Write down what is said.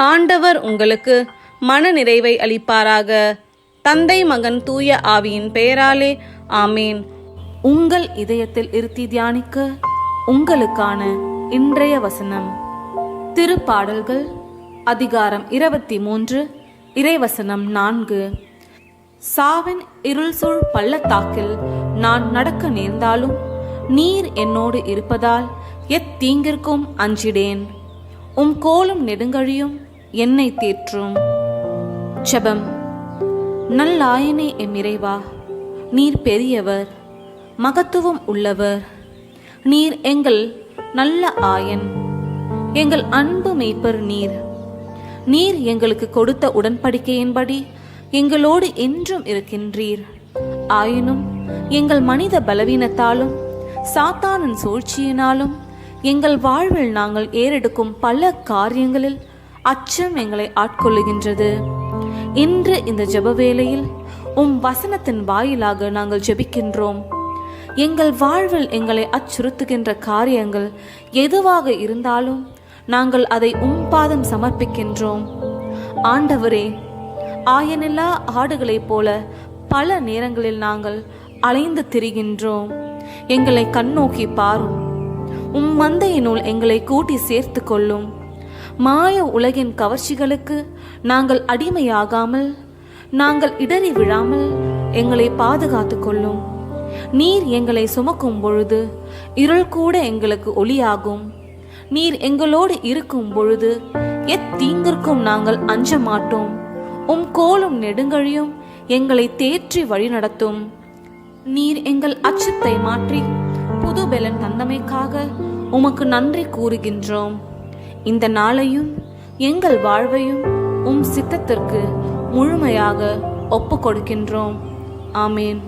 ஆண்டவர் உங்களுக்கு மன நிறைவை அளிப்பாராக. தந்தை மகன் தூய ஆவியின் பெயராலே ஆமேன். உங்கள் இதயத்தில் இருத்தி தியானிக்க உங்களுக்கான இன்றைய வசனம். திருப்பாடல்கள் அதிகாரம் இருபத்தி மூன்று இறைவசனம் நான்கு. சாவின் இருள் சூழ் பள்ளத்தாக்கில் நான் நடக்க நேர்ந்தாலும் நீர் என்னோடு இருப்பதால் எத்தீங்கிற்கும் அஞ்சிடேன். உம் கோலும் நெடுங்கழியும் என்னை தேற்றும். ஜபம் நல்லாயனே எம் இறைவா நீர் பெரியவர் மகத்துவம் உள்ளவர். நீர் எங்கள் நல்ல ஆயன் எங்கள் அன்பு மெய்ப்பர் நீர். நீர் எங்களுக்கு கொடுத்த உடன்படிக்கையின்படி எங்களோடு என்றும் இருக்கின்றீர். ஆயினும் எங்கள் மனித பலவீனத்தாலும் சாத்தானின் சூழ்ச்சியினாலும் எங்கள் வாழ்வில் நாங்கள் ஏறெடுக்கும் பல காரியங்களில் அச்சம் எங்களை ஆட்கொள்ளுகின்றது. இன்று இந்த ஜெப வேளையில் உம் வசனத்தின் வாயிலாக நாங்கள் ஜெபிக்கின்றோம். எங்கள் வாழ்வில் எங்களை அச்சுறுத்துகின்ற காரியங்கள் எதுவாக இருந்தாலும் நாங்கள் அதை உம் பாதம் சமர்ப்பிக்கின்றோம். ஆண்டவரே ஆயனில்லா ஆடுகளைப் போல பல நேரங்களில் நாங்கள் அலைந்து திரிகின்றோம். எங்களை கண்ணோக்கி பாரும். உம் மந்தையினுள் எங்களை கூட்டி சேர்த்து கொள்ளும். மாய உலகின் கவர்ச்சிகளுக்கு நாங்கள் அடிமையாகாமல் நாங்கள் இடறி விழாமல் எங்களை பாதுகாத்து கொள்ளும். நீர் எங்களை சுமக்கும் பொழுது இருள் கூட எங்களுக்கு ஒளியாகும். நீர் எங்களோடு இருக்கும் பொழுது எத்தீங்கிற்கும் நாங்கள் அஞ்ச மாட்டோம். உம் கோலும் நெடுங்கழியும் எங்களை தேற்றி வழிநடத்தும் நீர் எங்கள் அச்சத்தை மாற்றி புது பெலன் தந்தமைக்காக உமக்கு நன்றி கூறுகின்றோம். இந்த நாளையும் எங்கள் வாழ்வையும் உம் சித்தத்திற்கு முழுமையாக ஒப்பு கொடுக்கின்றோம். ஆமேன்.